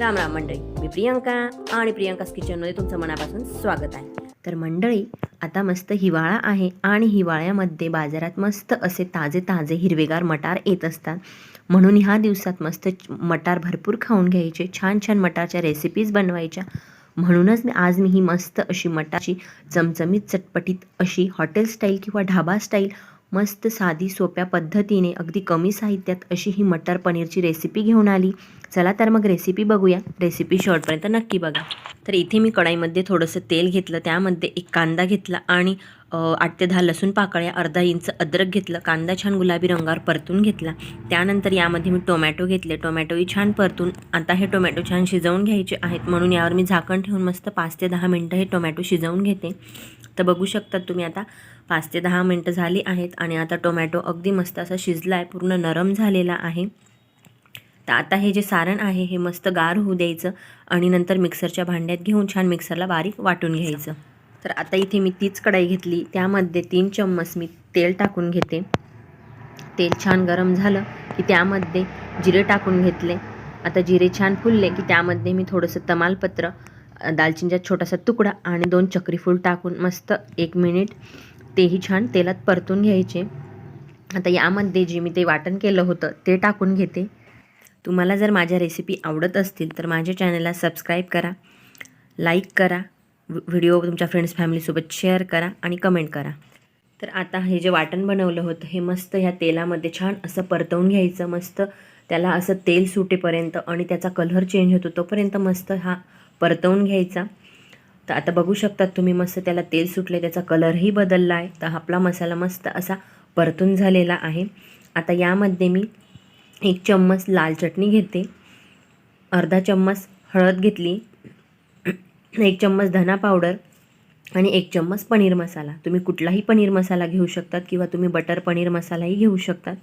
राम राम मंडळी. मी प्रियंका आणि प्रियंकाच किचनमध्ये तुमचं मनापासून स्वागत आहे. तर मंडळी आता मस्त हिवाळा आहे आणि हिवाळ्यामध्ये बाजारात मस्त असे ताजे ताजे हिरवेगार मटार येत असतात. म्हणून ह्या दिवसात मस्त मटार भरपूर खाऊन घ्यायचे छान छान मटारच्या रेसिपीज बनवायच्या. म्हणूनच मी आज मी ही मस्त अशी मटाची चमचमीत चटपटीत अशी हॉटेल स्टाईल किंवा ढाबा स्टाईल मस्त साधी सोप्या पद्धतीने अगदी कमी साहित्यात अशी ही मटर पनीरची रेसिपी घेऊन आली. चला तर मग रेसिपी बघूया. रेसिपी शॉर्टपर्यंत नक्की बघा. तर इथे मी कढाईमध्ये थोडंसं तेल घेतलं त्यामध्ये एक कांदा घेतला आणि आठ ते दहा लसूण पाकळ्या अर्धा इंच अद्रक घेतलं कांदा छान गुलाबी रंगावर परतून घेतला. त्यानंतर यामध्ये मी टोमॅटो घेतले. टोमॅटोही छान परतून आता हे टोमॅटो छान शिजवून घ्यायचे आहेत. म्हणून यावर मी झाकण ठेवून मस्त पाच ते दहा मिनटं हे टोमॅटो शिजवून घेते. तर बघू शकतात तुम्ही आता पाच ते दहा मिनटं झाली आहेत आणि आता टोमॅटो अगदी मस्त असा शिजला आहे पूर्ण नरम झालेला आहे. तर आता हे जे सारण आहे हे मस्त गार होऊ द्यायचं आणि नंतर मिक्सरच्या भांड्यात घेऊन छान मिक्सरला बारीक वाटून घ्यायचं. तर आता इथे मी तीच कढाई घेतली. त्यामध्ये तीन चम्मच मी तेल टाकून घेते. तेल छान गरम झालं की त्यामध्ये जिरे टाकून घेतले. आता जिरे छान फुलले की त्यामध्ये मी थोडंसं तमालपत्र दालचिनीचा छोटासा तुकडा आणि दोन चक्रीफूल टाकून मस्त एक मिनिट तेही छान तेलात परतून घ्यायचे. आता यामध्ये जे मी ते वाटण केलं होतं ते टाकून घेते. तुम्हाला जर माझ्या रेसिपी आवडत असतील तर माझ्या चॅनलला सबस्क्राईब करा लाईक करा व्हिडिओ तुमच्या फ्रेंड्स फॅमिलीसोबत शेअर करा आणि कमेंट करा. तर आता हे जे वाटण बनवलं होतं हे मस्त ह्या तेलामध्ये छान असं परतवून घ्यायचं मस्त त्याला असं तेल सुटेपर्यंत आणि त्याचा कलर चेंज होतो तोपर्यंत मस्त हा परतवून घ्यायचा. तर आता बघू शकतात तुम्ही मस्त त्याला तेल सुटले त्याचा कलरही बदलला आहे तर आपला मसाला मस्त असा परतून झालेला आहे. आता यामध्ये मी एक चम्मच लाल चटणी घेते. अर्धा चम्मच हळद घेतली. एक चम्मच धना पावडर आणि एक चम्मच पनीर मसाला. तुम्ही कुठलाही पनीर मसाला घेऊ शकतात किंवा तुम्ही बटर पनीर मसालाही घेऊ शकतात.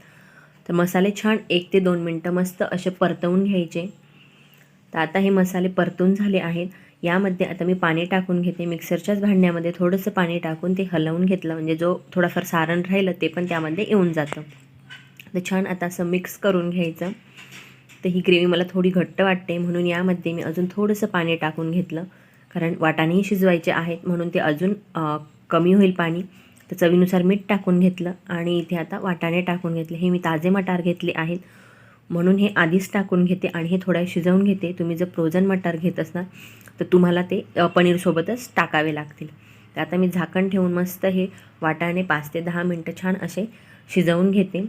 तर मसाले छान एक ते दोन मिनटं मस्त असे परतवून घ्यायचे. तर आता हे मसाले परतून झाले आहेत. यामध्ये आता मी पाणी टाकून घेते. मिक्सरच्याच भांड्यामध्ये थोडंसं पाणी टाकून ते हलवून घेतलं. म्हणजे जो थोडाफार सारण राहिलं ते पण त्यामध्ये येऊन जातं. तर छान आता असं मिक्स करून घ्यायचं. तर ही ग्रेव्ही मला थोडी घट्ट वाटते. म्हणून यामध्ये मी अजून थोडंसं पाणी टाकून घेतलं. कारण वाटाणेही शिजवायचे आहेत म्हणून ते अजून कमी होईल पाणी. तर चवीनुसार मीठ टाकून घेतलं आणि इथे आता वाटाणे टाकून घेतले. हे मी ताजे मटार घेतले आहेत. म्हणून हे आधीच टाकून घेते आणि हे थोड्या शिजवून घेते. तुम्ही जर फ्रोझन मटार घेत असणार तर तुम्हाला ते पनीरसोबतच टाकावे लागतील. तर आता मी झाकण ठेवून मस्त हे वाटाणे पाच ते दहा मिनटं छान असे शिजवून घेते.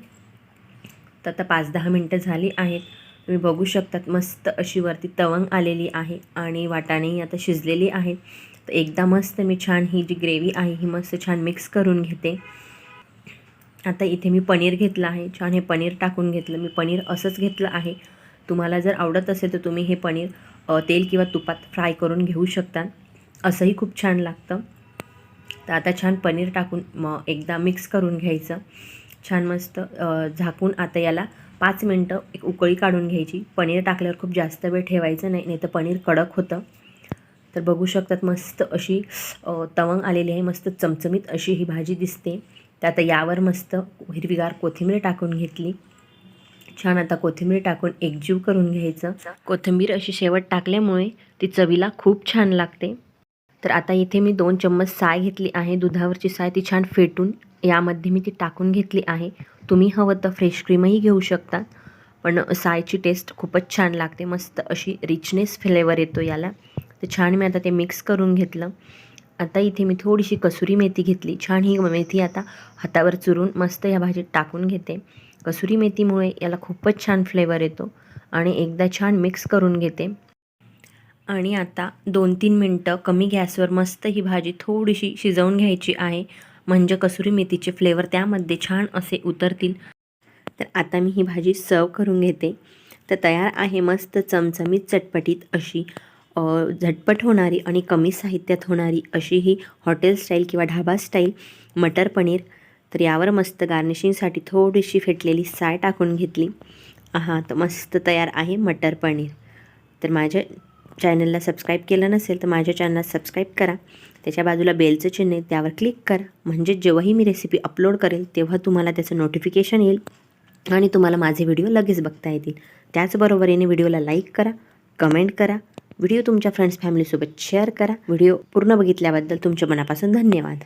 तर आता पाच दहा मिनटं झाली आहेत. तुम्ही बघू शकतात मस्त अशी वरती तवंग आलेली आहे आणि वाटाणेही आता शिजलेली आहे तर एकदा मस्त मी छान ही जी ग्रेव्ही आहे ही मस्त छान मिक्स करून घेते. आता इथे मी पनीर घेतलं आहे छान हे पनीर टाकून घेतलं. मी पनीर असंच घेतलं आहे. तुम्हाला जर आवडत असेल तर तुम्ही हे पनीर तेल किंवा तुपात फ्राय करून घेऊ शकता. असंही खूप छान लागतं. तर आता छान पनीर टाकून मग एकदा मिक्स करून घ्यायचं. छान मस्त झाकून आता याला पाच मिनटं एक उकळी काढून घ्यायची. पनीर टाकल्यावर खूप जास्त वेळ ठेवायचं नाही नाही तर पनीर कडक होतं. तर बघू शकतात मस्त अशी तवंग आलेली आहे मस्त चमचमीत अशी ही भाजी दिसते. तर आता यावर मस्त हिरवीगार कोथिंबीर टाकून घेतली. छान आता कोथिंबीर टाकून एकजीव करून घ्यायचं. कोथिंबीर अशी शेवट टाकल्यामुळे ती चवीला खूप छान लागते. तर आता इथे मी दोन चम्मच साय घेतली आहे. दुधावरची साय ती छान फेटून यामध्ये मी ती टाकून घेतली आहे. तुम्ही हवं तर फ्रेश क्रीमही घेऊ शकता. पण सायची टेस्ट खूपच छान लागते. मस्त अशी रिचनेस फ्लेवर येतो याला. तर छान मी आता ते मिक्स करून घेतलं. आता इथे मी थोडीशी कसुरी मेथी घेतली. छान ही मेथी आता हातावर चुरून मस्त या भाजीत टाकून घेते. कसुरी मेथीमुळे याला खूपच छान फ्लेवर येतो आणि एकदा छान मिक्स करून घेते. आणि आता दोन तीन मिनटं कमी गॅसवर मस्त ही भाजी थोडीशी शिजवून घ्यायची आहे. म्हणजे कसुरी मेथीचे फ्लेवर त्यामध्ये छान असे उतरतील. तर आता मी ही भाजी सर्व करून घेते. तर तयार आहे मस्त चमचमीत चटपटीत अशी झटपट होणारी आणि कमी साहित्यात होणारी अशी ही हॉटेल स्टाईल किंवा ढाबा स्टाईल मटर पनीर. तर यावर मस्त गार्निशिंगसाठी थोडीशी फेटलेली साय टाकून घेतली. हा तर मस्त तयार आहे मटर पनीर. तर माझ्या चॅनलला सबस्क्राईब केलं नसेल तर माझ्या चॅनलला सबस्क्राईब करा. त्याच्या बाजूला बेलचं चिन्ह आहे त्यावर क्लिक करा. म्हणजे जेव्हाही मी रेसिपी अपलोड करेल तेव्हा तुम्हाला त्याचं नोटिफिकेशन येईल आणि तुम्हाला माझे व्हिडिओ लगेच बघता येतील. त्याचबरोबरीने व्हिडिओला लाईक करा कमेंट करा व्हिडिओ तुमच्या फ्रेंड्स फॅमिलीसोबत शेअर करा. व्हिडिओ पूर्ण बघितल्याबद्दल तुमच्या मनापासून धन्यवाद.